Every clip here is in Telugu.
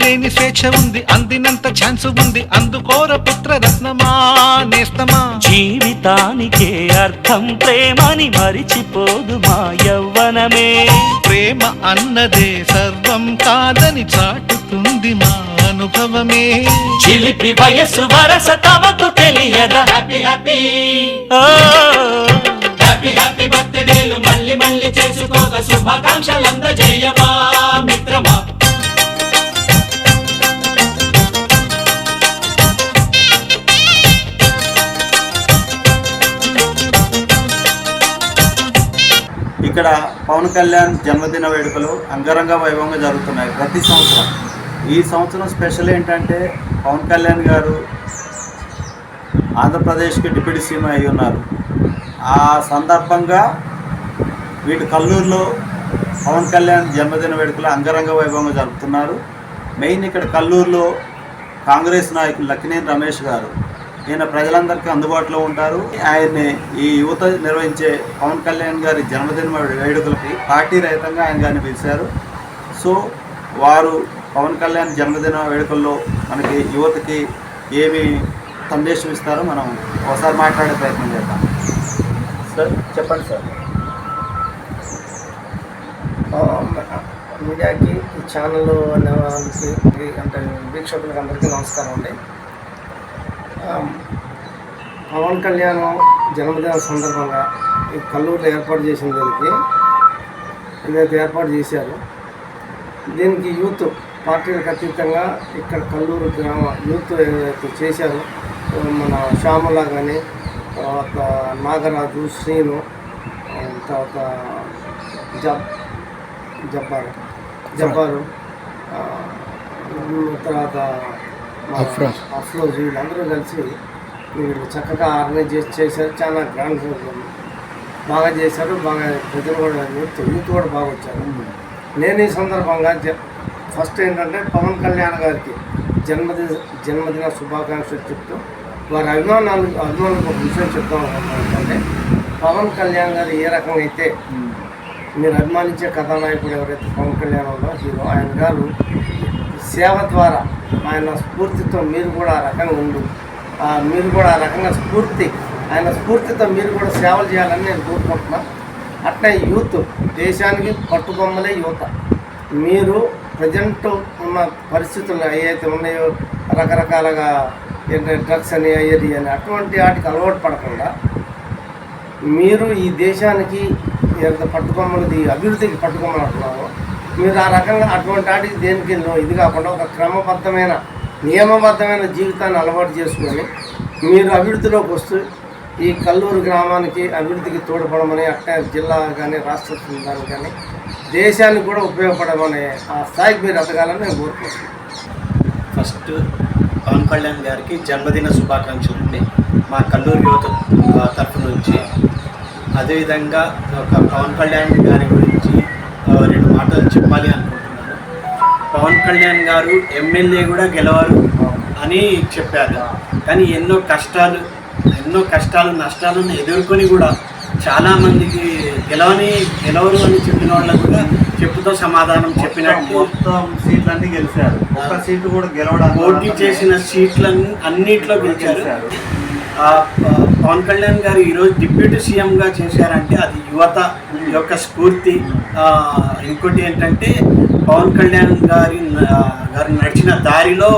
ఆపలేని స్వేచ్ఛ ఉంది అందినంత ఛాన్స్ ఉంది. అందుకోర పుత్ర రత్నమా నేస్తమా? జీవితానికే అర్థం ప్రేమని మరిచిపోదు మా యవ్వనమే. ప్రేమ అన్నదే సర్వం కాదని చాటుతుంది మా అనుభవమే. చిలిపి వయసు వరస తమకు తెలియదా? Happy happy oh, happy happy బర్త్డేలు మళ్ళీ మళ్ళీ చేసుకోక శుభాకాంక్షలు అందజేయమా ఇక్కడ పవన్ కళ్యాణ్ జన్మదిన వేడుకలు అంగరంగ వైభవంగా జరుగుతున్నాయి ప్రతి సంవత్సరం. ఈ సంవత్సరం స్పెషల్ ఏంటంటే పవన్ కళ్యాణ్ గారు ఆంధ్రప్రదేశ్కి డిప్యూటీ సీఎం అయి ఉన్నారు. ఆ సందర్భంగా వీటి కల్లూరులో పవన్ కళ్యాణ్ జన్మదిన వేడుకలు అంగరంగ వైభవంగా జరుపుతున్నారు. మెయిన్ ఇక్కడ కల్లూరులో కాంగ్రెస్ నాయకులు లక్కినేని రమేష్ గారు ఈయన ప్రజలందరికీ అందుబాటులో ఉంటారు. ఆయన్ని ఈ యువత నిర్వహించే పవన్ కళ్యాణ్ గారి జన్మదిన వేడుకలకి పార్టీ రహితంగా ఆయన గారిని పిలిచారు. సో వారు పవన్ కళ్యాణ్ జన్మదిన వేడుకల్లో మనకి యువతకి ఏమి సందేశం ఇస్తారో మనం ఒకసారి మాట్లాడే ప్రయత్నం చేద్దాం. సార్ చెప్పండి సార్. మీడియాకి ఈ ఛానల్ వాళ్ళకి అంటే వీక్షకులకు అందరికీ నమస్కారం అండి. పవన్ కళ్యాణ్ జన్మదిన సందర్భంగా ఈ కల్లూరులో ఏర్పాటు చేసిన దీనికి ఇదైతే ఏర్పాటు చేశారు దీనికి యూత్ పార్టీలకు అతీతంగా ఇక్కడ కల్లూరు గ్రామ యూత్ ఏదైతే చేశారో మన శ్యామల కానీ తర్వాత నాగరాజు శ్రీను తర్వాత జబ్ జబ్బారు జబ్బారు తర్వాత మన అఫ్రోజ్ వీళ్ళందరూ కలిసి వీళ్ళు చక్కగా ఆర్గనైజ్ చేసి చేశారు. చాలా గ్రాండ్ బాగా చేశారు. బాగా ప్రజలు కూడా యూత్ కూడా బాగా వచ్చారు. నేను ఈ సందర్భంగా జ- ఫస్ట్ ఏంటంటే పవన్ కళ్యాణ్ గారికి జన్మదిన జన్మదిన శుభాకాంక్షలు చెప్తూ వారి అభిమానాలు అభిమానులకు ఒక విషయం చెప్తాం. ఏంటంటే పవన్ కళ్యాణ్ గారు ఏ రకంగా అయితే మీరు అభిమానించే కథానాయకుడు ఎవరైతే పవన్ కళ్యాణ్ ఉన్నారో హీరో ఆయన గారు సేవ ద్వారా ఆయన స్ఫూర్తితో మీరు కూడా ఆ రకంగా ఉండు. మీరు కూడా ఆ రకంగా స్ఫూర్తి ఆయన స్ఫూర్తితో మీరు కూడా సేవలు చేయాలని నేను కోరుకుంటున్నాను అట్లే యూత్ దేశానికి పట్టుబొమ్మలే యువత. మీరు ప్రజెంట్ ఉన్న పరిస్థితులు ఏవైతే ఉన్నాయో రకరకాలుగా డ్రగ్స్ అని అయ్యేది అని అటువంటి వాటికి అలవాటు పడకుండా మీరు ఈ దేశానికి ఎంత పట్టుకొమ్మలది అభివృద్ధికి పట్టుకొమ్మలు అంటున్నారో మీరు ఆ రకంగా అటువంటి వాటికి దేనికి ఇది కాకుండా ఒక క్రమబద్ధమైన నియమబద్ధమైన జీవితాన్ని అలవాటు చేసుకొని మీరు అభివృద్ధిలోకి వస్తూ ఈ కల్లూరు గ్రామానికి అభివృద్ధికి తోడ్పడమని అట్టే జిల్లా కానీ రాష్ట్ర దానికి కానీ దేశానికి కూడా ఉపయోగపడమని ఆ స్థాయికి మీరు ఎదగాలని నేను కోరుకుంటున్నాను. ఫస్ట్ పవన్ కళ్యాణ్ గారికి జన్మదిన శుభాకాంక్షలు అండి. మా కల్లూరు యువత తరఫు నుంచి. అదేవిధంగా ఒక పవన్ కళ్యాణ్ గారి గురించి మాటలు చెప్పాలి అనుకుంటున్నాను. పవన్ కళ్యాణ్ గారు ఎమ్మెల్యే కూడా గెలవరు అని చెప్పారు. కానీ ఎన్నో కష్టాలు ఎన్నో కష్టాలు నష్టాలను ఎదుర్కొని కూడా చాలామందికి గెలవని గెలవరు అని చెప్పిన వాళ్ళకు కూడా చెప్పుతో సమాధానం చెప్పినట్టు మొత్తం సీట్లన్నీ గెలిచారు. ఒక్క సీటు కూడా గెలవడానికి పోటీ చేసిన సీట్లన్నీ అన్నిట్లో గెలిచారు. పవన్ కళ్యాణ్ గారు ఈరోజు డిప్యూటీ సీఎంగా చేశారంటే అది యువత యొక్క స్ఫూర్తి. ఇంకోటి ఏంటంటే పవన్ కళ్యాణ్ గారి గారు నడిచిన దారిలో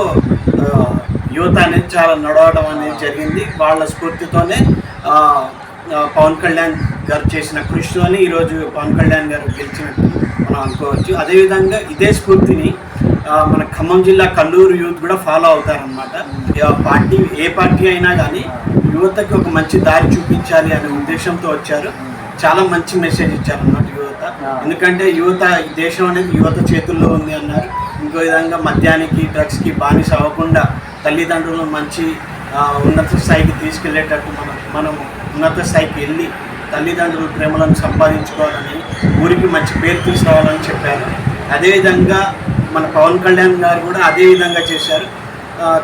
యువత అనేది చాలా నడవడం అనేది జరిగింది. వాళ్ళ స్ఫూర్తితోనే పవన్ కళ్యాణ్ గారు చేసిన కృషితోనే ఈరోజు పవన్ కళ్యాణ్ గారు గెలిచినట్టు మనం అనుకోవచ్చు. అదేవిధంగా ఇదే స్ఫూర్తిని మన ఖమ్మం జిల్లా కల్లూరు యూత్ కూడా ఫాలో అవుతారనమాట పార్టీ ఏ పార్టీ అయినా కానీ యువతకి ఒక మంచి దారి చూపించాలి అనే ఉద్దేశంతో వచ్చారు. చాలా మంచి మెసేజ్ ఇచ్చారన్నమాట యువత. ఎందుకంటే యువత దేశం అనేది యువత చేతుల్లో ఉంది అన్నారు. ఇంకో విధంగా మద్యానికి డ్రగ్స్కి బానిస అవ్వకుండా తల్లిదండ్రులను మంచి ఉన్నత స్థాయికి తీసుకెళ్ళేటట్టు మనం మనం ఉన్నత స్థాయికి వెళ్ళి తల్లిదండ్రుల ప్రేమలను సంపాదించుకోవాలని ఊరికి మంచి పేరు తీసుకురావాలని చెప్పారు. అదేవిధంగా మన పవన్ కళ్యాణ్ గారు కూడా అదే విధంగా చేశారు.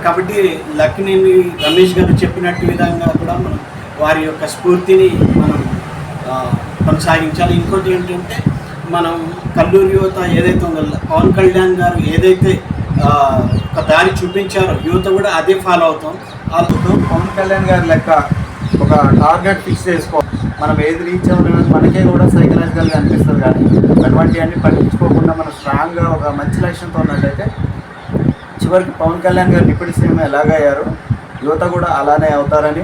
కాబట్టి లక్నేని రమేష్ గారు చెప్పినట్టు విధంగా కూడా మనం వారి యొక్క స్ఫూర్తిని మనం కొనసాగించాలి. ఇంకోటి ఏంటంటే మనం కల్లూరు యువత ఏదైతే ఉందో పవన్ కళ్యాణ్ గారు ఏదైతే ఒక దారి చూపించారో యువత కూడా అదే ఫాలో అవుతాం. ఆ- పవన్ కళ్యాణ్ గారి లెక్క ఒక టార్గెట్ ఫిక్స్ చేసుకో మనం ఏది రీచ్ అవ్వడం మనకే కూడా సైకలాజికల్గా అనిపిస్తుంది కానీ అటువంటివన్నీ పట్టించుకోకుండా మనం స్ట్రాంగ్గా ఒక మంచి లక్ష్యంతో ఉన్నట్టయితే చివరికి పవన్ కళ్యాణ్ గారు డిప్యూటీ సీఎం ఎలాగయ్యారు యువత కూడా అలానే అవుతారని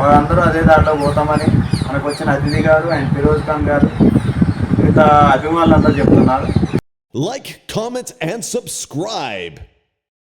వాళ్ళందరూ అదే దాంట్లో పోతామని మనకు వచ్చిన అతిథి గారు అండ్ ఫిరోజ్ ఖాన్ గారు. మిగతా అభిమానులందరూ చెప్తున్నారు. Like comment and subscribe